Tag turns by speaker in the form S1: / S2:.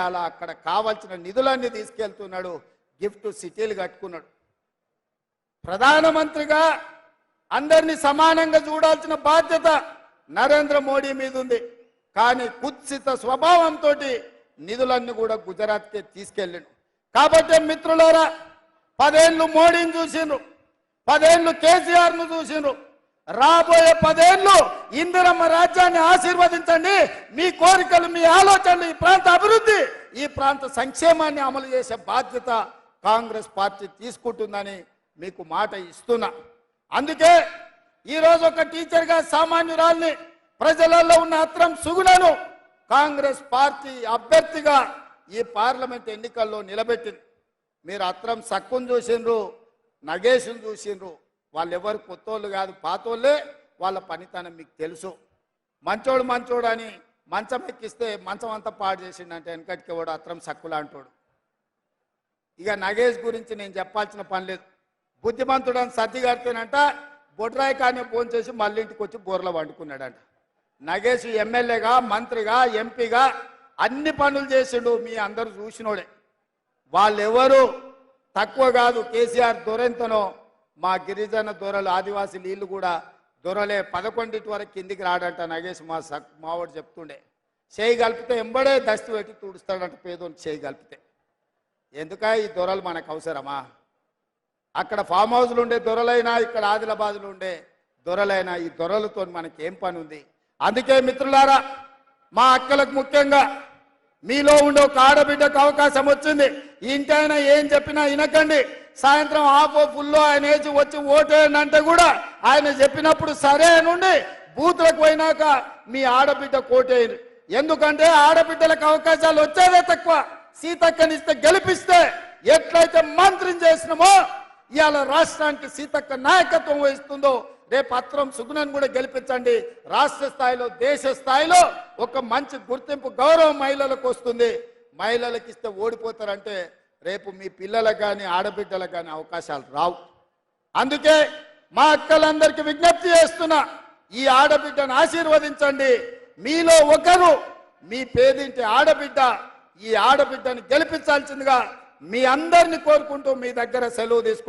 S1: ఇవాళ అక్కడ కావాల్సిన నిధులన్నీ తీసుకెళ్తున్నాడు. గిఫ్ట్ సిటీలు కట్టుకున్నాడు. ప్రధానమంత్రిగా అందరినీ సమానంగా చూడాల్సిన బాధ్యత నరేంద్ర మోడీ మీద ఉంది. కానీ కుత్సిత స్వభావంతో నిధులన్నీ కూడా గుజరాత్కే తీసుకెళ్ళిండు. కాబట్టి మిత్రులారా పదేళ్ళు మోడీని చూసిండ్రు. పదేళ్ళు కేసీఆర్ను చూసిండ్రు. రాబోయే పదేళ్ళు ఇందిరమ్మ రాజ్యాన్ని ఆశీర్వదించండి. మీ కోరికలు మీ ఆలోచనలు ఈ ప్రాంత అభివృద్ధి ఈ ప్రాంత సంక్షేమాన్ని అమలు చేసే బాధ్యత కాంగ్రెస్ పార్టీ తీసుకుంటుందని మీకు మాట ఇస్తున్నా. అందుకే ఈరోజు ఒక టీచర్గా సామాన్యురాల్ని ప్రజలలో ఉన్న అత్రం సుగుణను కాంగ్రెస్ పార్టీ అభ్యర్థిగా ఈ పార్లమెంట్ ఎన్నికల్లో నిలబెట్టింది. మీరు అత్రం సక్కును చూసిండ్రు నగేష్ను చూసిండ్రు వాళ్ళు ఎవరు కొత్తోళ్ళు కాదు పాతోళ్ళే వాళ్ళ పనితనం మీకు తెలుసు. మంచోడు మంచోడు అని మంచం ఎక్కిస్తే మంచం అంతా పాడు చేసిండంటే వెనకటికి వాడు అత్రం సక్కులాంటోడు. ఇక నగేష్ గురించి నేను చెప్పాల్సిన పని లేదు. బుద్ధిమంతుడని సర్ది కడితేనంట బొడ్రాయి కానీ ఫోన్ చేసి మళ్ళీ ఇంటికి వచ్చి బోర్లో వండుకున్నాడంట. నగేష్ ఎమ్మెల్యేగా మంత్రిగా ఎంపీగా అన్ని పనులు చేసిండు మీ అందరూ చూసినోడే. వాళ్ళెవరు తక్కువ కాదు కేసీఆర్ దొరెంతనో మా గిరిజన దొరలు ఆదివాసీ నీళ్ళు కూడా దొరలే పదకొండింటి వరకు కిందికి రాడంట నగేష్ మా సక్ మావాడు చెప్తుండే. చేయి కలిపితే ఎంబడే దస్తి పెట్టి తుడుస్తాడంట పేదోని చేయి కలిపితే. ఎందుక ఈ దొరలు మనకు అవసరమా? అక్కడ ఫామ్ హౌస్లు ఉండే దొరలైనా ఇక్కడ ఆదిలాబాద్లు ఉండే దొరలైనా ఈ దొరలతో మనకి ఏం పని ఉంది అందుకే మిత్రులారా మా అక్కలకు ముఖ్యంగా మీలో ఉండే ఒక ఆడబిడ్డకు అవకాశం వచ్చింది. ఇంటైనా ఏం చెప్పినా వినకండి. సాయంత్రం ఆపో ఫుల్లో ఆయన వేసి వచ్చి ఓటేయండి అంటే కూడా ఆయన చెప్పినప్పుడు సరే నుండి బూత్లకు పోయినాక మీ ఆడబిడ్డ కోటేయండి ఎందుకంటే ఆడబిడ్డలకు అవకాశాలు వచ్చేదే తక్కువ. సీతక్కనిస్తే గెలిపిస్తే ఎట్లయితే మంత్రిని చేసినామో ఇవాళ రాష్ట్రానికి సీతక్క నాయకత్వం వహిస్తుందో రేపు అత్రం సుగుణను కూడా గెలిపించండి. రాష్ట్ర స్థాయిలో దేశ స్థాయిలో ఒక మంచి గుర్తింపు గౌరవం మహిళలకు వస్తుంది. మహిళలకు ఇస్తే ఓడిపోతారంటే రేపు మీ పిల్లలకు కానీ ఆడబిడ్డలకు కానీ అవకాశాలు రావు. అందుకే మా అక్కలందరికీ విజ్ఞప్తి చేస్తున్నా ఈ ఆడబిడ్డను ఆశీర్వదించండి. మీలో ఒకరు మీ పేదింటి ఆడబిడ్డ ఈ ఆడబిడ్డను గెలిపించాల్సిందిగా మీ అందరిని కోరుకుంటూ మీ దగ్గర సెలవు తీసుకుంటారు